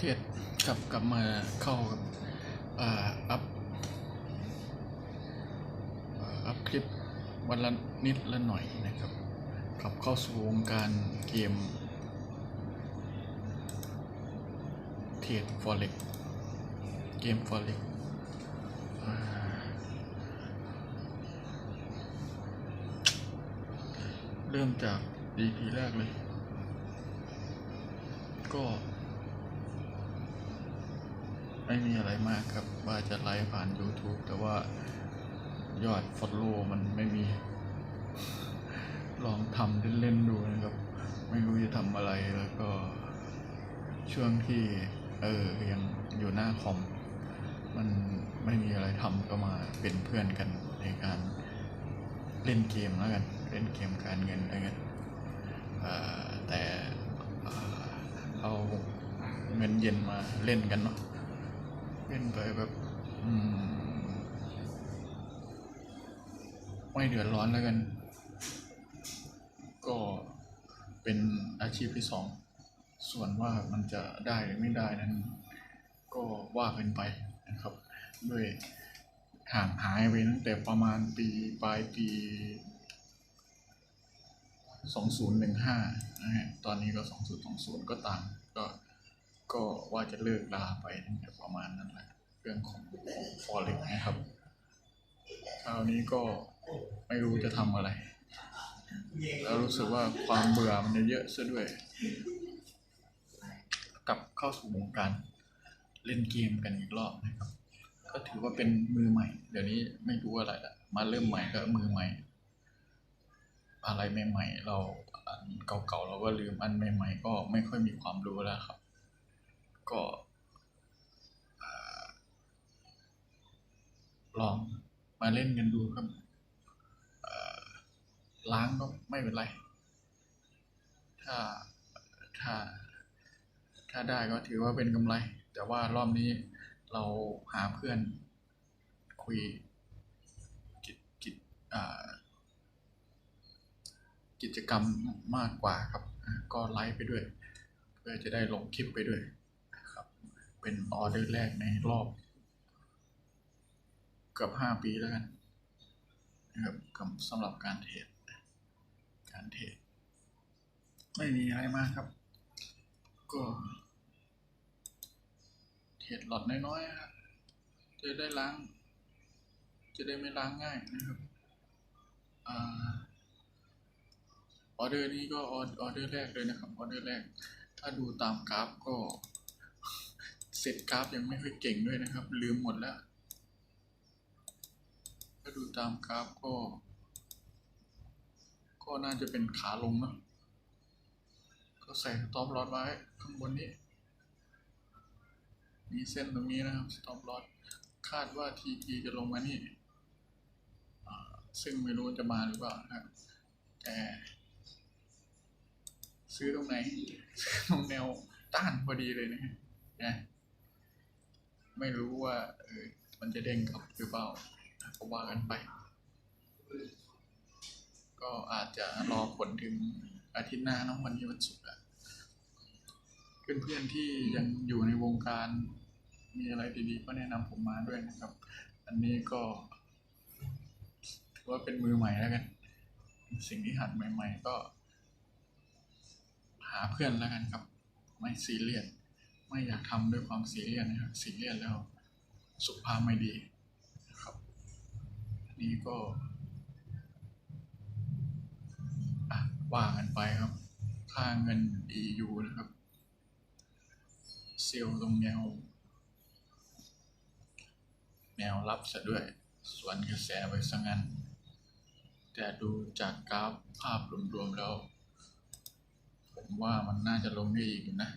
เทศกลับกลับมาเข้าอ่าอัพอัพคลิปวันละนิดละหน่อยนะครับกลับเข้าสู่วงการเกมเทรดฟอเร็กเกมฟอเร็กเริ่มจาก EP แรกเลย ก็ ไม่มีอะไรมากครับ ว่าจะไลฟ์ผ่าน YouTube แต่ว่ายอดฟอลโล่มันไม่มี ลองทำเล่นๆดูนะครับ ไม่รู้จะทำอะไรแล้วก็ ช่วงที่ เออยังอยู่หน้าคอม มันไม่มีอะไรทำก็มาเป็นเพื่อนกันในการเล่นเกมแล้วกัน เล่นเกมการเงินแล้วกันแต่เอาเงินเย็นมาเล่นกันเนาะ เล่นไปแบบไม่เดือดร้อนแล้วกัน ก็เป็นอาชีพที่สอง ส่วนว่ามันจะได้หรือไม่ได้นั้น ก็ว่ากันไปนะครับ ด้วยห่างหายไปตั้งแต่ประมาณปีปลายปี 2015นะฮะตอนนี้ก็ 2020 ก็ตามก็ก็ว่าจะเลิกลาไปตั้งแต่ประมาณนั้นแหละ เรื่องของฟอเร็กนะครับคราวนี้ก็ไม่รู้จะทำอะไร แล้วรู้สึกว่าความเบื่อมันเยอะซะด้วย กลับเข้าสู่วงการเล่นเกมกันอีกรอบนะครับ ก็ถือว่าเป็นมือใหม่ เดี๋ยวนี้ไม่รู้อะไรละมาเริ่มใหม่ก็มือใหม่ อะไรใหม่ๆเราอันเก่าๆเราก็ลืมอันใหม่ๆก็ไม่ค่อยมีความรู้แล้วครับ ก็อ่า ลองมาเล่นกันดูครับล้างก็ไม่เป็นไร ถ้าถ้า ถ้าได้ก็ถือว่าเป็นกำไร แต่ว่ารอบนี้เราหาเพื่อนคุยกิจกิจอ่ากิจกรรมมากกว่าครับ ก็ไลฟ์ไปด้วย เพื่อจะได้ลงคลิปไปด้วยนะครับ เป็นออเดอร์แรกในรอบ เกือบห้าปีแล้วกันนะครับสำหรับการเทรดการเทรดไม่มีอะไรมากครับ ก็เทรดหลอดน้อยๆครับจะได้ล้าง จะได้ไม่ล้างง่ายนะครับออเดอร์นี้ก็ออออเดอร์แรกเลยนะครับออเดอร์แรก ถ้าดูตามกราฟก็เสร็จกราฟยังไม่ค่อยเก่งด้วยนะครับ ลืมหมดแล้ว ดูตามกราฟก็ ก็น่าจะเป็นขาลงนะก็ใส่สต็อปลอสไว้ข้างบนนี้ มีเส้นตรงนี้นะครับสต็อปลอสคาดว่า TP จะลงมานี่ซึ่งไม่รู้จะมาหรือเปล่านะครับแต่ซื้อตรงไหนซื้อตรงแนวต้านพอดีเลยนะฮะนะไม่รู้ว่าเออมันจะเด้งกลับหรือเปล่า ก็ว่ากันไป ก็อาจจะรอผลถึงอาทิตย์หน้าน้องวันนี้วันศุกร์อะเพื่อนๆที่ยังอยู่ในวงการมีอะไรดีๆ ก็แนะนำผมมาด้วยนะครับ อันนี้ก็ถือว่าเป็นมือใหม่แล้วกัน สิ่งที่หัดใหม่ ๆ ก็ หาเพื่อนแล้วกันครับ ไม่ซีเรียสไม่อยากทำด้วยความซีเรียสนะครับซีเรียสแล้วสุขภาพไม่ดี นี้ก็อะว่ากันไปครับ ค่าเงิน EU นะครับ เซลล์ตรงแนว แนวรับซะด้วย ส่วนกระแสไปซะงั้น แต่ดูจากกราฟภาพรวมๆแล้ว ผมว่ามันน่าจะลงได้อีกอยู่นะ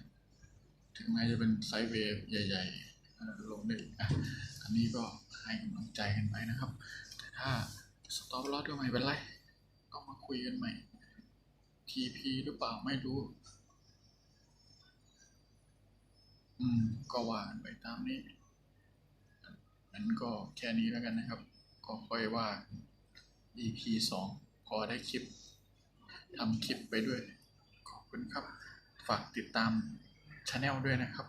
ถึงแม้จะเป็นไซด์เวฟใหญ่ ๆ ลงได้อีกนะ อันนี้ก็ให้กำลังใจกันไปนะครับ ถ้าสต็อปลอสก็ไม่เป็นไร ก็มาคุยกันใหม่ TP หรือเปล่าไม่รู้ อืม ก็ว่าไปตามนี้งั้นก็แค่นี้แล้วกันนะครับ ก็ค่อยว่า EP สองพอได้คลิปทำคลิปไปด้วย ขอบคุณครับ ฝากติดตามช anel ด้วยนะครับ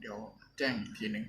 เดี๋ยวแจ้งอีกทีหนึ่ง